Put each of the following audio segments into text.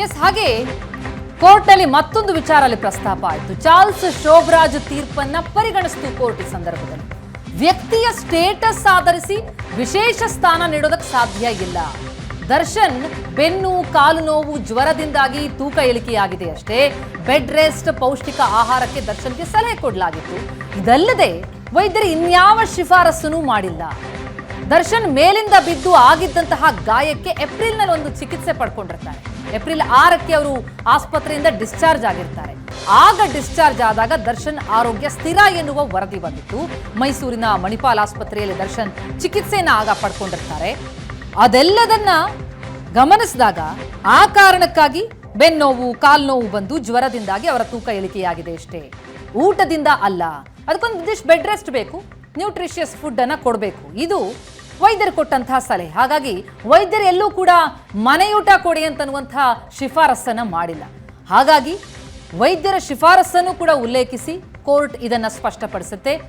S, ಹಾಗೆ ಕೋರ್ಟ್ನಲ್ಲಿ ಮತ್ತೊಂದು ವಿಚಾರ ಅಲ್ಲಿ ಪ್ರಸ್ತಾಪ ಆಯಿತು. ಚಾರ್ಲ್ಸ್ ಶೋಭರಾಜ್ ತೀರ್ಪನ್ನ ಪರಿಗಣಿಸಿತು ಕೋರ್ಟ್ ಈ ಸಂದರ್ಭದಲ್ಲಿ. ವ್ಯಕ್ತಿಯ ಸ್ಟೇಟಸ್ ಆಧರಿಸಿ ವಿಶೇಷ ಸ್ಥಾನ ನೀಡೋದಕ್ಕೆ ಸಾಧ್ಯ ಇಲ್ಲ. ದರ್ಶನ್ ಬೆನ್ನು, ಕಾಲು ನೋವು, ಜ್ವರದಿಂದಾಗಿ ತೂಕ ಇಳಿಕೆಯಾಗಿದೆ ಅಷ್ಟೇ. ಬೆಡ್ ರೆಸ್ಟ್, ಪೌಷ್ಟಿಕ ಆಹಾರಕ್ಕೆ ದರ್ಶನ್ಗೆ ಸಲಹೆ ಕೊಡಲಾಗಿತ್ತು. ಇದಲ್ಲದೆ ವೈದ್ಯರು ಇನ್ಯಾವ ಶಿಫಾರಸ್ಸನ್ನು ಮಾಡಿಲ್ಲ. ದರ್ಶನ್ ಮೇಲಿಂದ ಬಿದ್ದು ಆಗಿದ್ದಂತಹ ಗಾಯಕ್ಕೆ ಏಪ್ರಿಲ್ನಲ್ಲಿ ಒಂದು ಚಿಕಿತ್ಸೆ ಪಡ್ಕೊಂಡಿರ್ತಾರೆ ಏಪ್ರಿಲ್ ಆರಕ್ಕೆ ಅವರು ಆಸ್ಪತ್ರೆಯಿಂದ ಡಿಸ್ಚಾರ್ಜ್ ಆಗಿರ್ತಾರೆ. ಆಗ ಡಿಸ್ಚಾರ್ಜ್ ಆದಾಗ ದರ್ಶನ್ ಆರೋಗ್ಯ ಸ್ಥಿರ ಎನ್ನುವ ವರದಿ ಬಂದಿತ್ತು. ಮೈಸೂರಿನ ಮಣಿಪಾಲ್ ಆಸ್ಪತ್ರೆಯಲ್ಲಿ ದರ್ಶನ್ ಚಿಕಿತ್ಸೆಯನ್ನ ಆಗ ಪಡ್ಕೊಂಡಿರ್ತಾರೆ. ಅದೆಲ್ಲದನ್ನ ಗಮನಿಸಿದಾಗ ಆ ಕಾರಣಕ್ಕಾಗಿ ಬೆನ್ನೋವು ಕಾಲ್ನೋವು ಬಂದು ಜ್ವರದಿಂದಾಗಿ ಅವರ ತೂಕ ಇಳಿಕೆಯಾಗಿದೆ ಅಷ್ಟೇ. ಊಟದಿಂದ ಅಲ್ಲ. ಅದಕ್ಕೊಂದು ಬೆಡ್ ರೆಸ್ಟ್ ಬೇಕು. ನ್ಯೂಟ್ರಿಷಿಯಸ್ ಫುಡ್ ಅನ್ನ ಕೊಡಬೇಕು. ಇದು ವೈದ್ಯರು ಕೊಟ್ಟಂತಹ ಸಲಹೆ. ಹಾಗಾಗಿ ವೈದ್ಯರು ಎಲ್ಲೂ ಕೂಡ ಮನೆಯೂಟ ಕೊಡಿ ಅಂತನ್ನುವಂತಹ ಶಿಫಾರಸ್ಸನ್ನ ಮಾಡಿಲ್ಲ. ಹಾಗಾಗಿ ವೈದ್ಯರ ಶಿಫಾರಸ್ಸನ್ನು ಕೂಡ ಉಲ್ಲೇಖಿಸಿ ಕೋರ್ಟ್ ಇದನ್ನ ಸ್ಪಷ್ಟಪಡಿಸುತ್ತೆ.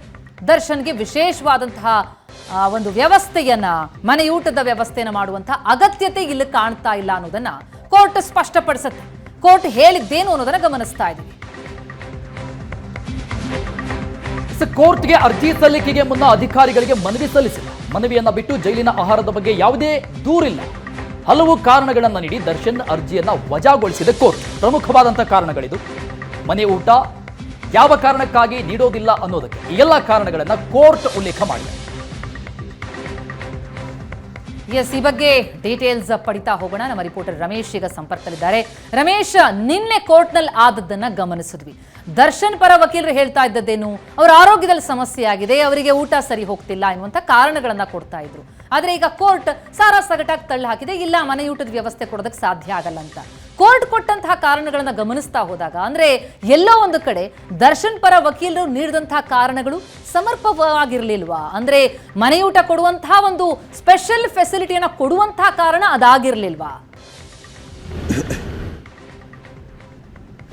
ದರ್ಶನ್ಗೆ ವಿಶೇಷವಾದಂತಹ ಒಂದು ವ್ಯವಸ್ಥೆಯನ್ನ, ಮನೆಯೂಟದ ವ್ಯವಸ್ಥೆಯನ್ನು ಮಾಡುವಂತಹ ಅಗತ್ಯತೆ ಇಲ್ಲಿ ಕಾಣ್ತಾ ಇಲ್ಲ ಅನ್ನೋದನ್ನ ಕೋರ್ಟ್ ಸ್ಪಷ್ಟಪಡಿಸುತ್ತೆ. ಕೋರ್ಟ್ ಹೇಳಿದ್ದೇನು ಅನ್ನೋದನ್ನ ಗಮನಿಸ್ತಾ ಸ- ಕೋರ್ಟ್ಗೆ ಅರ್ಜಿ ಸಲ್ಲಿಕೆಗೆ ಮುನ್ನ ಅಧಿಕಾರಿಗಳಿಗೆ ಮನವಿ ಸಲ್ಲಿಸಿಲ್ಲ ಮನವಿಯನ್ನ ಬಿಟ್ಟು ಜೈಲಿನ ಆಹಾರದ ಬಗ್ಗೆ ಯಾವುದೇ ದೂರಿಲ್ಲ. ಹಲವು ಕಾರಣಗಳನ್ನು ನೀಡಿ ದರ್ಶನ್ ಅರ್ಜಿಯನ್ನ ವಜಾಗೊಳಿಸಿದ ಕೋರ್ಟ್. ಪ್ರಮುಖವಾದಂತಹ ಕಾರಣಗಳಿದು. ಮನೆ ಊಟ ಯಾವ ಕಾರಣಕ್ಕಾಗಿ ನೀಡೋದಿಲ್ಲ ಅನ್ನೋದಕ್ಕೆ ಈ ಎಲ್ಲ ಕಾರಣಗಳನ್ನ ಕೋರ್ಟ್ ಉಲ್ಲೇಖ ಮಾಡಿದೆ. ಎಸ್, ಈ ಬಗ್ಗೆ ಡೀಟೇಲ್ಸ್ ಪಡಿತಾ ಹೋಗೋಣ. ನಮ್ಮ ರಿಪೋರ್ಟರ್ ರಮೇಶ್ ಈಗ ಸಂಪರ್ಕದಲ್ಲಿದ್ದಾರೆ. ರಮೇಶ್, ನಿನ್ನೆ ಕೋರ್ಟ್ನಲ್ಲಿ ಆದದ್ದನ್ನ ಗಮನಿಸಿದ್ವಿ. ದರ್ಶನ್ ಪರ ವಕೀಲರು ಹೇಳ್ತಾ ಇದ್ದದ್ದೇನು? ಅವರ ಆರೋಗ್ಯದಲ್ಲಿ ಸಮಸ್ಯೆ ಆಗಿದೆ, ಅವರಿಗೆ ಊಟ ಸರಿ ಹೋಗ್ತಿಲ್ಲ ಎನ್ನುವಂತ ಕಾರಣಗಳನ್ನ ಕೊಡ್ತಾ ಇದ್ರು. ಆದ್ರೆ ಈಗ ಕೋರ್ಟ್ ಸಾರಾ ಸಗಟಾಗಿ ತಳ್ಳಿ ಹಾಕಿದೆ. ಇಲ್ಲ, ಮನೆಯೂಟದ ವ್ಯವಸ್ಥೆ ಕೊಡೋದಕ್ಕೆ ಸಾಧ್ಯ ಆಗಲ್ಲ ಅಂತ. ಕೋರ್ಟ್ ಕೊಟ್ಟಂತಹ ಕಾರಣಗಳನ್ನು ಗಮನಿಸ್ತಾ ಹೋದಾಗ, ಅಂದ್ರೆ ಎಲ್ಲೋ ಒಂದು ಕಡೆ ದರ್ಶನ್ ಪರ ವಕೀಲರು ನೀಡಿದಂತಹ ಕಾರಣಗಳು ಸಮರ್ಪಕವಾಗಿರ್ಲಿಲ್ವಾ ಅಂದರೆ ಮನೆಯೂಟ ಕೊಡುವಂತಹ ಒಂದು ಸ್ಪೆಷಲ್ ಫೆಸಿಲಿಟಿಯನ್ನು ಕೊಡುವಂತಹ ಕಾರಣ ಅದಾಗಿರ್ಲಿಲ್ವಾ?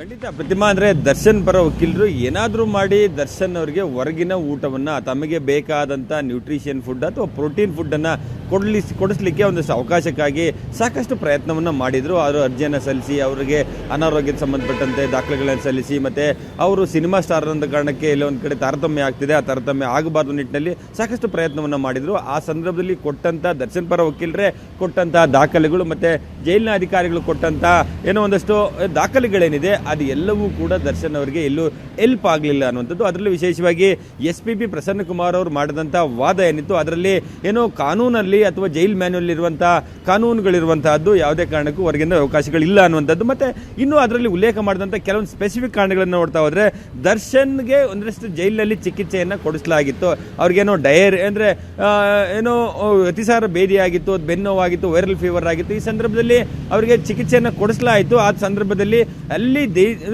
ಖಂಡಿತ ಪ್ರತಿಮಾ ಅಂದರೆ ದರ್ಶನ್ ಪರ ವಕೀಲರು ಏನಾದರೂ ಮಾಡಿ ದರ್ಶನ್ ಅವರಿಗೆ ಹೊರಗಿನ ಊಟವನ್ನ, ತಮಗೆ ಬೇಕಾದಂತ ನ್ಯೂಟ್ರಿಷನ್ ಫುಡ್ ಅಥವಾ ಪ್ರೋಟೀನ್ ಫುಡ್ ಅನ್ನ ಕೊಡ್ಲಿಸ್ ಕೊಡಿಸ್ಲಿಕ್ಕೆ ಒಂದಷ್ಟು ಅವಕಾಶಕ್ಕಾಗಿ ಸಾಕಷ್ಟು ಪ್ರಯತ್ನವನ್ನ ಮಾಡಿದ್ರು. ಅವರು ಅರ್ಜಿಯನ್ನು ಸಲ್ಲಿಸಿ, ಅವರಿಗೆ ಅನಾರೋಗ್ಯಕ್ಕೆ ಸಂಬಂಧಪಟ್ಟಂತೆ ದಾಖಲೆಗಳನ್ನು ಸಲ್ಲಿಸಿ, ಮತ್ತೆ ಅವರು ಸಿನಿಮಾ ಸ್ಟಾರ್ ಅಂತ ಕಾರಣಕ್ಕೆ ಇಲ್ಲಿ ಒಂದು ಕಡೆ ತಾರತಮ್ಯ ಆಗ್ತಿದೆ. ಆ ತಾರತಮ್ಯ ಆಗಬಾರ್ದು ನಿಟ್ಟಿನಲ್ಲಿ ಸಾಕಷ್ಟು ಪ್ರಯತ್ನವನ್ನ ಮಾಡಿದ್ರು. ಆ ಸಂದರ್ಭದಲ್ಲಿ ಕೊಟ್ಟಂತ ದರ್ಶನ್ ಪರ ವಕೀಲರೇ ಕೊಟ್ಟಂತ ದಾಖಲೆಗಳು, ಮತ್ತೆ ಜೈಲಿನ ಅಧಿಕಾರಿಗಳು ಕೊಟ್ಟಂತ ಏನೋ ಒಂದಷ್ಟು ದಾಖಲೆಗಳೇನಿದೆ. ಅದು ಎಲ್ಲವೂ ಕೂಡ ದರ್ಶನ್ ಅವರಿಗೆ ಎಲ್ಲೂ ಎಲ್ಪ್ ಆಗಲಿಲ್ಲ ಅನ್ನುವಂಥದ್ದು. ಅದರಲ್ಲಿ ವಿಶೇಷವಾಗಿ S P P Prasanna Kumar ಅವರು ಮಾಡಿದಂಥ ವಾದ ಏನಿತ್ತು, ಅದರಲ್ಲಿ ಏನೋ ಕಾನೂನಲ್ಲಿ ಅಥವಾ ಜೈಲ್ ಮ್ಯಾನ್ಯಲ್ ಇರುವಂಥ ಕಾನೂನುಗಳಿರುವಂತಹದ್ದು ಯಾವುದೇ ಕಾರಣಕ್ಕೂ ಹೊರಗಿನ ಅವಕಾಶಗಳಿಲ್ಲ ಅನ್ನುವಂಥದ್ದು. ಮತ್ತು ಇನ್ನೂ ಅದರಲ್ಲಿ ಉಲ್ಲೇಖ ಮಾಡಿದಂಥ ಕೆಲವೊಂದು ಸ್ಪೆಸಿಫಿಕ್ ಕಾರಣಗಳನ್ನು ನೋಡ್ತಾ ಹೋದರೆ ದರ್ಶನ್ಗೆ ಒಂದಷ್ಟು ಜೈಲಿನಲ್ಲಿ ಚಿಕಿತ್ಸೆಯನ್ನು ಕೊಡಿಸಲಾಗಿತ್ತು. ಅವ್ರಿಗೇನೋ ಡಯರ್ ಅಂದರೆ ಏನೋ ಅತಿಸಾರ ಬೇದಿಯಾಗಿತ್ತು ಬೆನ್ನೋವಾಗಿತ್ತು ವೈರಲ್ ಫೀವರ್ ಆಗಿತ್ತು. ಈ ಸಂದರ್ಭದಲ್ಲಿ ಅವರಿಗೆ ಚಿಕಿತ್ಸೆಯನ್ನು ಕೊಡಿಸಲಾಯಿತು. ಆ ಸಂದರ್ಭದಲ್ಲಿ ಅಲ್ಲಿ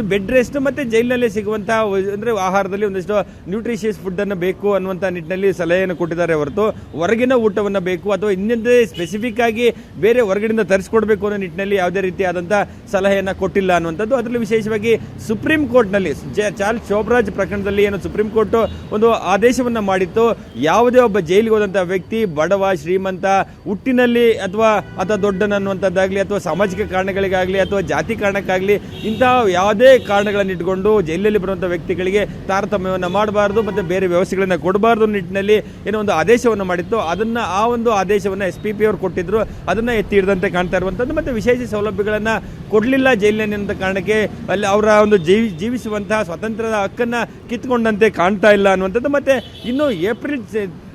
ಬೆಡ್ ರೆಸ್ಟ್ ಮತ್ತೆ ಜೈಲಿನಲ್ಲೇ ಸಿಗುವಂತಹ ವ- ಅಂದ್ರೆ ಆಹಾರದಲ್ಲಿ ಒಂದಷ್ಟು ನ್ಯೂಟ್ರಿಷಿಯಸ್ ಫುಡ್ ಅನ್ನು ಬೇಕು ಅನ್ನುವಂತ ನಿಟ್ಟಿನಲ್ಲಿ ಸಲಹೆಯನ್ನು ಕೊಟ್ಟಿದ್ದಾರೆ ಹೊರತು ಹೊರಗಿನ ಊಟವನ್ನು ಬೇಕು ಅಥವಾ ಇನ್ನೊಂದೇ ಸ್ಪೆಸಿಫಿಕ್ ಆಗಿ ಬೇರೆ ಹೊರಗಡೆಯಿಂದ ತರಿಸ್ಕೊಡ್ಬೇಕು ಅನ್ನೋ ನಿಟ್ಟಿನಲ್ಲಿ ಯಾವುದೇ ರೀತಿಯಾದಂತಹ ಸಲಹೆಯನ್ನು ಕೊಟ್ಟಿಲ್ಲ ಅನ್ನುವಂಥದ್ದು. ಅದರಲ್ಲಿ ವಿಶೇಷವಾಗಿ ಸುಪ್ರೀಂ ಕೋರ್ಟ್ನಲ್ಲಿ ಚಾರ್ಲ್ಸ್ ಶೋಭರಾಜ್ ಪ್ರಕರಣದಲ್ಲಿ ಏನು ಸುಪ್ರೀಂ ಕೋರ್ಟ್ ಒಂದು ಆದೇಶವನ್ನು ಮಾಡಿತ್ತು. ಯಾವುದೇ ಒಬ್ಬ ಜೈಲಿಗೆ ಹೋದಂಥ ವ್ಯಕ್ತಿ, ಬಡವ, ಶ್ರೀಮಂತ, ಹುಟ್ಟಿನಲ್ಲಿ ಅಥವಾ ಅಥವಾ ದೊಡ್ಡನನ್ನುವಂಥದ್ದಾಗಲಿ ಅಥವಾ ಸಾಮಾಜಿಕ ಕಾರಣಗಳಿಗಾಗಲಿ ಅಥವಾ ಜಾತಿ ಕಾರಣಕ್ಕಾಗಲಿ ಇಂತಹ ಯಾವುದೇ ಕಾರಣಗಳನ್ನು ಇಟ್ಕೊಂಡು ಜೈಲಲ್ಲಿ ಬರುವಂಥ ವ್ಯಕ್ತಿಗಳಿಗೆ ತಾರತಮ್ಯವನ್ನು ಮಾಡಬಾರ್ದು ಮತ್ತು ಬೇರೆ ವ್ಯವಸ್ಥೆಗಳನ್ನು ಕೊಡಬಾರ್ದು ನಿಟ್ಟಿನಲ್ಲಿ ಏನೋ ಒಂದು ಆದೇಶವನ್ನು ಮಾಡಿತ್ತು. ಅದನ್ನು ಆ ಒಂದು ಆದೇಶವನ್ನು ಎಸ್ ಪಿ ಪಿ ಅವರು ಕೊಟ್ಟಿದ್ರು. ಅದನ್ನು ಎತ್ತಿ ಹಿಡಿದಂತೆ ಕಾಣ್ತಾ ಇರುವಂಥದ್ದು ಮತ್ತು ವಿಶೇಷ ಸೌಲಭ್ಯಗಳನ್ನು ಕೊಡಲಿಲ್ಲ ಜೈಲಿನಲ್ಲಿ ಅಂತ ಕಾರಣಕ್ಕೆ ಅಲ್ಲಿ ಅವರ ಒಂದು ಜೀವಿ ಜೀವಿಸುವಂತಹ ಸ್ವಾತಂತ್ರ್ಯದ ಹಕ್ಕನ್ನು ಕಿತ್ಕೊಂಡಂತೆ ಕಾಣ್ತಾ ಇಲ್ಲ ಅನ್ನುವಂಥದ್ದು. ಮತ್ತು ಇನ್ನು ಏಪ್ರಿಲ್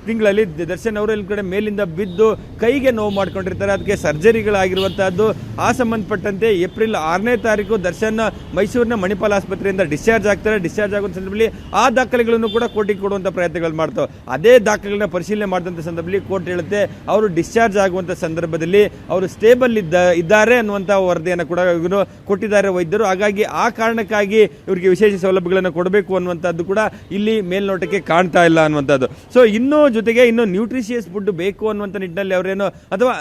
ತಿಂಗಳಲ್ಲಿ ದರ್ಶನ್ ಅವರು ಎಲ್ಲ ಕಡೆ ಮೇಲಿಂದ ಬಿದ್ದು ಕೈಗೆ ನೋವು ಮಾಡ್ಕೊಂಡಿರ್ತಾರೆ. ಅದಕ್ಕೆ ಸರ್ಜರಿಗಳಾಗಿರುವಂತಹದ್ದು, ಆ ಸಂಬಂಧಪಟ್ಟಂತೆ ಏಪ್ರಿಲ್ ಆರನೇ ತಾರೀಕು ದರ್ಶನ್ ಮೈಸೂರಿನ ಮಣಿಪಾಲ್ ಆಸ್ಪತ್ರೆಯಿಂದ ಡಿಸ್ಚಾರ್ಜ್ ಆಗ್ತಾರೆ. ಡಿಸ್ಚಾರ್ಜ್ ಆಗುವ ಸಂದರ್ಭದಲ್ಲಿ ಆ ದಾಖಲೆಗಳನ್ನು ಕೂಡ ಕೋರ್ಟಿಗೆ ಕೊಡುವಂಥ ಪ್ರಯತ್ನಗಳು ಮಾಡ್ತಾವೆ. ಅದೇ ದಾಖಲೆಗಳನ್ನ ಪರಿಶೀಲನೆ ಮಾಡಿದಂಥ ಸಂದರ್ಭದಲ್ಲಿ ಕೋರ್ಟ್ ಹೇಳುತ್ತೆ, ಅವರು ಡಿಸ್ಚಾರ್ಜ್ ಆಗುವಂತ ಸಂದರ್ಭದಲ್ಲಿ ಅವರು ಸ್ಟೇಬಲ್ ಇದ್ದ, ಇದ್ದಾರೆ ಅನ್ನುವಂಥ ವರದಿಯನ್ನು ಕೂಡ ಇವರು ಕೊಟ್ಟಿದ್ದಾರೆ ವೈದ್ಯರು. ಹಾಗಾಗಿ ಆ ಕಾರಣಕ್ಕಾಗಿ ಇವರಿಗೆ ವಿಶೇಷ ಸೌಲಭ್ಯಗಳನ್ನು ಕೊಡಬೇಕು ಅನ್ನುವಂಥದ್ದು ಕೂಡ ಇಲ್ಲಿ ಮೇಲ್ನೋಟಕ್ಕೆ ಕಾಣ್ತಾ ಇಲ್ಲ ಅನ್ನುವಂಥದ್ದು ಸೊ ಇನ್ನು ಜೊತೆಗೆ ಇನ್ನು ನ್ಯೂಟ್ರಿಷಿಯಸ್ ಫುಡ್ ಬೇಕು ಅನ್ನುವಂಥ ನಿಟ್ಟಿನಲ್ಲಿ ಅವರೇನು ಅಥವಾ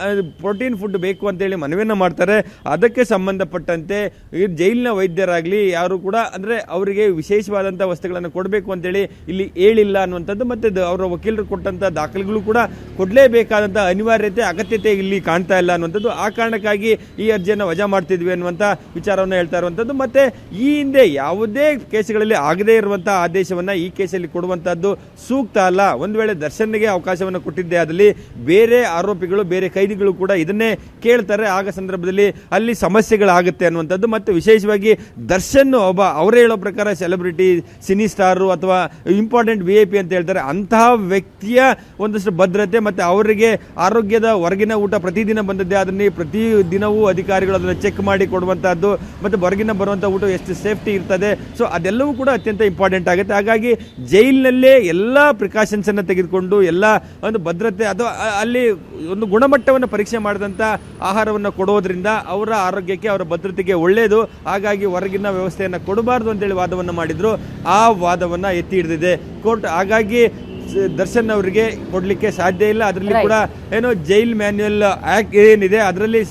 ಪ್ರೋಟೀನ್ ಫುಡ್ ಬೇಕು ಅಂತೇಳಿ ಮನವಿಯನ್ನು ಮಾಡ್ತಾರೆ. ಅದಕ್ಕೆ ಸಂಬಂಧಪಟ್ಟಂತೆ ಈ ಜೈಲಿನ ವೈದ್ಯರಾಗಲಿ ಯಾರು ಕೂಡ ಅಂದರೆ ಅವರಿಗೆ ವಿಶೇಷವಾದಂಥ ವಸ್ತುಗಳನ್ನು ಕೊಡಬೇಕು ಅಂತೇಳಿ ಇಲ್ಲಿ ಹೇಳಿಲ್ಲ ಅನ್ನುವಂಥದ್ದು ಮತ್ತು ಅವರ ವಕೀಲರು ಕೊಟ್ಟಂಥ ದಾಖಲೆಗಳು ಕೂಡ ಕೊಡಲೇಬೇಕಾದಂಥ ಅನಿವಾರ್ಯತೆ, ಅಗತ್ಯತೆ ಇಲ್ಲಿ ಕಾಣ್ತಾ ಇಲ್ಲ ಅನ್ನುವಂಥದ್ದು. ಆ ಕಾರಣಕ್ಕಾಗಿ ಈ ಅರ್ಜಿಯನ್ನು ವಜಾ ಮಾಡ್ತಿದ್ವಿ ಅನ್ನುವಂಥ ವಿಚಾರವನ್ನು ಹೇಳ್ತಾ ಇರುವಂಥದ್ದು. ಮತ್ತು ಈ ಹಿಂದೆ ಯಾವುದೇ ಕೇಸುಗಳಲ್ಲಿ ಆಗದೇ ಇರುವಂಥ ಆದೇಶವನ್ನು ಈ ಕೇಸಲ್ಲಿ ಕೊಡುವಂಥದ್ದು ಸೂಕ್ತ ಅಲ್ಲ. ಒಂದು ವೇಳೆ ದರ್ಶನ್ಗೆ ಅವಕಾಶವನ್ನು ಕೊಟ್ಟಿದ್ದೆ ಅದರಲ್ಲಿ ಬೇರೆ ಆರೋಪಿಗಳು, ಬೇರೆ ಕೈದಿಗಳು ಕೂಡ ಇದನ್ನೇ ಕೇಳ್ತಾರೆ. ಆಗ ಸಂದರ್ಭದಲ್ಲಿ ಅಲ್ಲಿ ಸಮಸ್ಯೆಗಳಾಗುತ್ತೆ ಅನ್ನುವಂಥದ್ದು. ಮತ್ತು ವಿಶೇಷವಾಗಿ ದರ್ಶನ್ ಒಬ್ಬ, ಅವರೇ ಹೇಳೋ ಪ್ರಕಾರ ಸೆಲೆಬ್ರಿಟಿ ಸಿನಿ ಸ್ಟಾರು ಅಥವಾ ಇಂಪಾರ್ಟೆಂಟ್ ವಿ ಐ ಪಿ ಅಂತ ಹೇಳ್ತಾರೆ. ಅಂತಹ ವ್ಯಕ್ತಿಯ ಒಂದಷ್ಟು ಭದ್ರತೆ ಮತ್ತು ಅವರಿಗೆ ಆರೋಗ್ಯದ ಹೊರಗಿನ ಊಟ ಪ್ರತಿದಿನ ಬಂದದ್ದೇ ಅದನ್ನೇ ಪ್ರತಿ ದಿನವೂ ಅಧಿಕಾರಿಗಳು ಅದನ್ನು ಚೆಕ್ ಮಾಡಿ ಕೊಡುವಂಥದ್ದು ಮತ್ತು ಹೊರಗಿನ ಬರುವಂಥ ಊಟ ಎಷ್ಟು ಸೇಫ್ಟಿ ಇರ್ತದೆ. ಸೊ ಅದೆಲ್ಲವೂ ಕೂಡ ಅತ್ಯಂತ ಇಂಪಾರ್ಟೆಂಟ್ ಆಗುತ್ತೆ. ಹಾಗಾಗಿ ಜೈಲಿನಲ್ಲೇ ಎಲ್ಲ ಪ್ರಿಕಾಷನ್ಸನ್ನು ತೆಗೆದುಕೊಂಡು ಎಲ್ಲ ಒಂದು ಭದ್ರತೆ ಅಥವಾ ಅಲ್ಲಿ ಒಂದು ಗುಣಮಟ್ಟವನ್ನು ಪರೀಕ್ಷೆ ಮಾಡಿದಂಥ ಆಹಾರವನ್ನು ಕೊಡೋದ್ರಿಂದ ಅವರ ಆರೋಗ್ಯಕ್ಕೆ ಅವರ ಭದ್ರತೆಗೆ ಒಳ್ಳೆಯದು ಹಾಗಾಗಿ ಹೊರಗಿನ ವ್ಯವಸ್ಥೆಯನ್ನು ಕೊಡಬಾರ್ದು ಅಂತೇಳಿ ವಾದವನ್ನು ಮಾಡಿದರು. ಆ ವಾದವನ್ನು ಎತ್ತಿ ಹಿಡಿದಿದೆ. ಕೋರ್ಟ್ ಹಾಗಾಗಿ ದರ್ಶನ್ ಅವರಿಗೆ ಕೊಡಲಿಕ್ಕೆ ಸಾಧ್ಯ ಇಲ್ಲ. ಅದರಲ್ಲಿ ಕೂಡ ಏನೋ ಜೈಲ್ ಮ್ಯಾನ್ಯುಯಲ್ ಆ್ಯಕ್ಟ್ ಏನಿದೆ ಅದರಲ್ಲಿ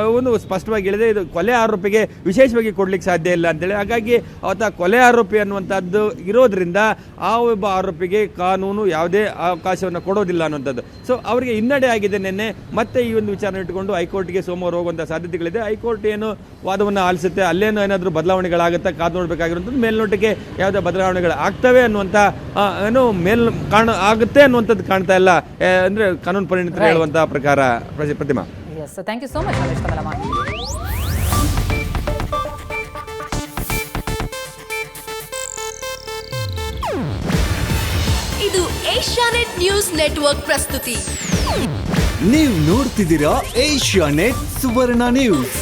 ಒಂದು ಸ್ಪಷ್ಟವಾಗಿ ಹೇಳಿದೆ ಇದು ಕೊಲೆ ಆರೋಪಿಗೆ ವಿಶೇಷವಾಗಿ ಕೊಡ್ಲಿಕ್ಕೆ ಸಾಧ್ಯ ಇಲ್ಲ ಅಂತೇಳಿ. ಹಾಗಾಗಿ ಆತ ಕೊಲೆ ಆರೋಪಿ ಅನ್ನುವಂಥದ್ದು ಇರೋದ್ರಿಂದ ಆ ಒಬ್ಬ ಆರೋಪಿಗೆ ಕಾನೂನು ಯಾವುದೇ ಅವಕಾಶವನ್ನು ಕೊಡೋದಿಲ್ಲ ಅನ್ನುವಂಥದ್ದು. ಸೊ ಅವರಿಗೆ ಹಿನ್ನಡೆ ಆಗಿದೆ ನಿನ್ನೆ. ಮತ್ತೆ ಈ ಒಂದು ವಿಚಾರ ಇಟ್ಟುಕೊಂಡು ಹೈಕೋರ್ಟ್ಗೆ ಸೋಮವಾರ ಹೋಗುವಂಥ ಸಾಧ್ಯತೆಗಳಿದೆ. ಹೈಕೋರ್ಟ್ ಏನು ವಾದವನ್ನು ಆಲಿಸುತ್ತೆ ಅಲ್ಲೇನೋ ಏನಾದರೂ ಬದಲಾವಣೆಗಳಾಗುತ್ತೆ ಕಾದು ನೋಡಬೇಕಾಗಿರುವಂಥದ್ದು ಮೇಲ್ನೋಟಕ್ಕೆ ಯಾವುದೇ ಬದಲಾವಣೆಗಳು ಆಗ್ತವೆ ಅನ್ನುವಂಥ ಏನು ಮೇಲ್ ಕಾಣ ಆಗುತ್ತೆ ಅನ್ನುವಂಥದ್ದು ಕಾಣ್ತಾ ಇಲ್ಲ. ಅಂದರೆ ಕಾನೂನು ಪರಿಣಿತರು. ಹೇಳುವಂಥ ಪ್ರಕಾರ ಪ್ರತಿ- Pratima. Yes thank you so much ತಮ್ಮೆಲ್ಲ ಮಾಹಿತಿ ಇದು ಏಷ್ಯಾನೆಟ್ ನ್ಯೂಸ್ ನೆಟ್ವರ್ಕ್ ಪ್ರಸ್ತುತಿ. ನೀವು ನೋಡ್ತಿದ್ದೀರಾ ಏಷ್ಯಾ ನೆಟ್ ಸುವರ್ಣ ನ್ಯೂಸ್